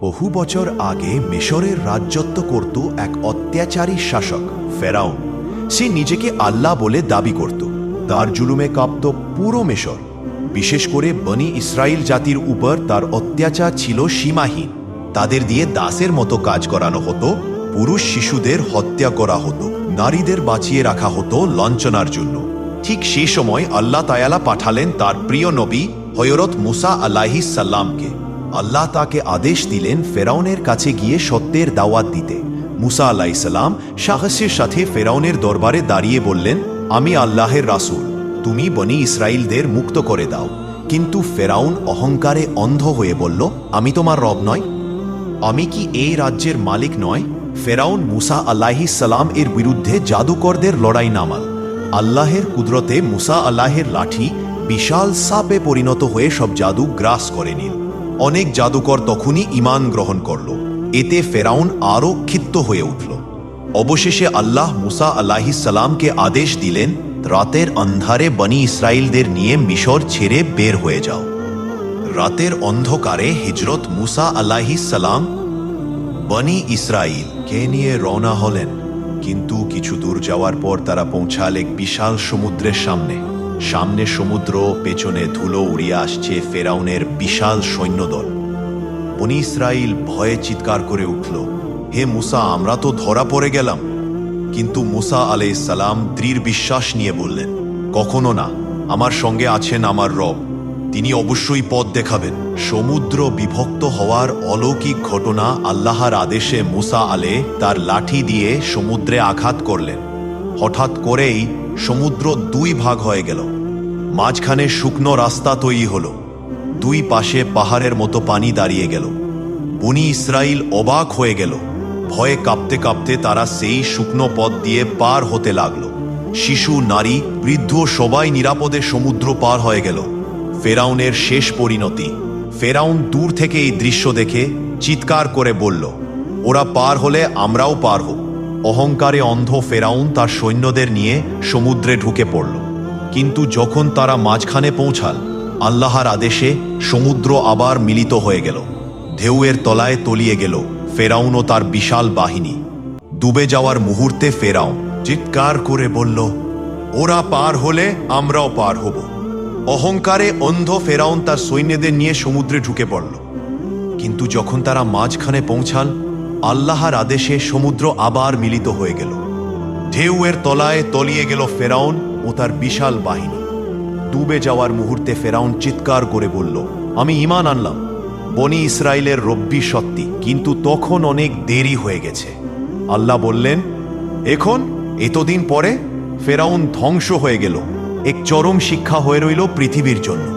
বহু বছর আগে মিশরের রাজ্যত্ব করত এক অত্যাচারী শাসক, ফেরাউন। সে নিজেকে আল্লাহ বলে দাবি করত। তার জুলুমে কাঁপত পুরো মিশর। বিশেষ করে বনি ইসরায়েল জাতির উপর তার অত্যাচার ছিল সীমাহীন। তাদের দিয়ে দাসের মতো কাজ করানো হতো, পুরুষ শিশুদের হত্যা করা হতো, নারীদের বাঁচিয়ে রাখা হতো লঞ্চনার জন্য। ঠিক সে সময় আল্লাহ তায়ালা পাঠালেন তার প্রিয় নবী হয়রত মুসা আলাহি সাল্লামকে আল্লাহ তাকে আদেশ দিলেন ফেরাউনের কাছে গিয়ে সত্যের দাওয়াত দিতে। মুসা আলাইসাল্লাম সাহসের সাথে ফেরাউনের দরবারে দাঁড়িয়ে বললেন, আমি আল্লাহের রাসুল, তুমি বনি ইসরায়েলদের মুক্ত করে দাও। কিন্তু ফেরাউন অহংকারে অন্ধ হয়ে বলল, আমি তোমার রব নয় আমি কি এই রাজ্যের মালিক নয়? ফেরাউন মুসা আল্লাহি এর বিরুদ্ধে জাদুকরদের লড়াই নামাল। আল্লাহের কুদরতে মুসা আল্লাহের লাঠি বিশাল সাপে পরিণত হয়ে সব জাদু গ্রাস করে নিল। অনেক জাদুকর তখনই ইমান গ্রহণ করল। এতে ফেরাউন আরও ক্ষিপ্ত হয়ে উঠল। অবশেষে আল্লাহ মুসা আল্লাহি সালামকে আদেশ দিলেন, রাতের অন্ধারে বনি ইসরায়েলদের নিয়ে মিশর ছেড়ে বের হয়ে যাও। রাতের অন্ধকারে হিজরত মুসা আলাহি সালাম বনি ইসরাইল কে নিয়ে রওনা হলেন। কিন্তু কিছু দূর যাওয়ার পর তারা পৌঁছাল এক বিশাল সমুদ্রের সামনে। সামনে সমুদ্র, পেছনে ধুলো উড়িয়ে আসছে ফেরাউনের বিশাল সৈন্যদল। বনি ইসরাইল ভয়ে চিৎকার করে উঠল, হে মুসা, আমরা তো ধরা পড়ে গেলাম। কিন্তু মুসা আলে সালাম দৃঢ় বিশ্বাস নিয়ে বললেন, কখনো না, আমার সঙ্গে আছেন আমার রব, তিনি অবশ্যই পথ দেখাবেন। সমুদ্র বিভক্ত হওয়ার অলৌকিক ঘটনা আল্লাহর আদেশে মুসা আলে তার লাঠি দিয়ে সমুদ্রে আঘাত করলেন। হঠাৎ করেই সমুদ্র দুই ভাগ হয়ে গেল। মাঝখানে শুকনো রাস্তা তৈরি হলো। দুই পাশে পাহাড়ের মতো পানি দাঁড়িয়ে গেল। বনি ইসরাইল অবাক হয়ে গেল। ভয়ে কাঁপতে কাঁপতে তারা সেই শুকনো পথ দিয়ে পার হতে লাগল। শিশু, নারী, বৃদ্ধ সবাই নিরাপদে সমুদ্র পার হয়ে গেল। ফেরাউনের শেষ পরিণতি। ফেরাউন দূর থেকে এই দৃশ্য দেখে চিৎকার করে বলল, ওরা পার হলে আমরাও পার হব। অহংকারে অন্ধ ফেরাউন তার সৈন্যদের নিয়ে সমুদ্রে ঢুকে পড়ল। কিন্তু যখন তারা মাঝখানে পৌঁছাল, আল্লাহর আদেশে সমুদ্র আবার মিলিত হয়ে গেল। ঢেউয়ের তলায় তলিয়ে গেল ফেরাউন ও তার বিশাল বাহিনী। ডুবে যাওয়ার মুহূর্তে ফেরাউন চিৎকার করে বলল, ওরা পার হলে আমরাও পার হব। অহংকারে অন্ধ ফেরাউন তার সৈন্যদের নিয়ে সমুদ্রে ঢুকে পড়ল। কিন্তু যখন তারা মাঝখানে পৌঁছাল আল্লাহর আদেশে সমুদ্র আবার মিলিত হয়ে গেল। ঢেউয়ের তলায় তলিয়ে গেল ফেরাউন ও তার বিশাল বাহিনী। ডুবে যাওয়ার মুহূর্তে ফেরাউন চিৎকার করে বলল, আমি ইমান আনলাম। বনি ইসরায়েলের রব্বি সত্যি, কিন্তু তখন অনেক দেরি হয়ে গেছে। আল্লাহ বললেন, এখন এতদিন পরে ফেরাউন ধ্বংস হয়ে গেল। এক চরম শিক্ষা হয়ে রইল পৃথিবীর জন্য।